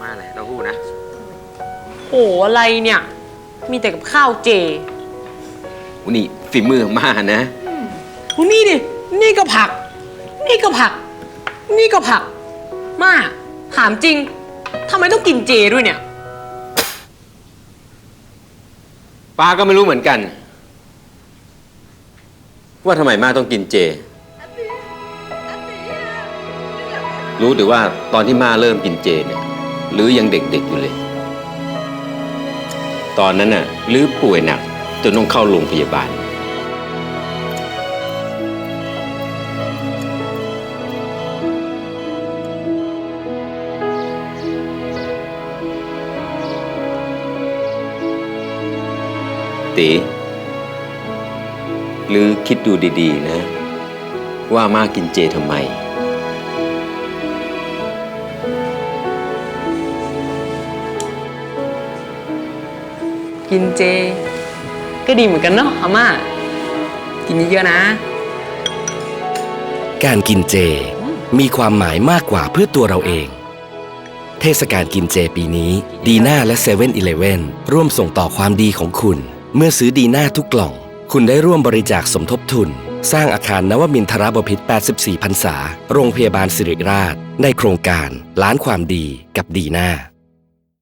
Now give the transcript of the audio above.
มาอะไรเต้าหู้นะโอ้อะไรเนี่ย มีแต่กับข้าวเจนี่ฝีมือของมานะโอ้นี่ดิ นี่ก็ผัก นี่ก็ผัก นี่ก็ผัก มาถามจริงทำไมต้องกินเจด้วยเนี่ย ป้าก็ไม่รู้เหมือนกัน ว่าทำไมมาต้องกินเจ รู้แต่ว่าตอนที่มาเริ่มกินเจเนี่ย หรือยังเด็กๆอยู่เลย ตอนนั้นน่ะหรือป่วยหนักจนต้องเข้าโรงพยาบาล ตีหรือคิดดูดีๆนะ ว่ามากินเจทำไม กินเจ ก็ดีเหมือนกันเนาะอาม่ากินเยอะๆนะ การกินเจมีความหมายมากกว่าเพื่อตัวเราเอง เทศกาลกินเจปีนี้ ดีน่าและ7 e เ e ่ e อร่วมส่งต่อความดีของคุณ เมื่อซื้อดีน่าทุกกล่อง คุณได้ร่วมบริจาคสมทบทุน สร้างอาคารนวมินทรบพิตร84 พรรษา โรงพยาบาลสิริราช ในโครงการล้านความดีกับดีน่า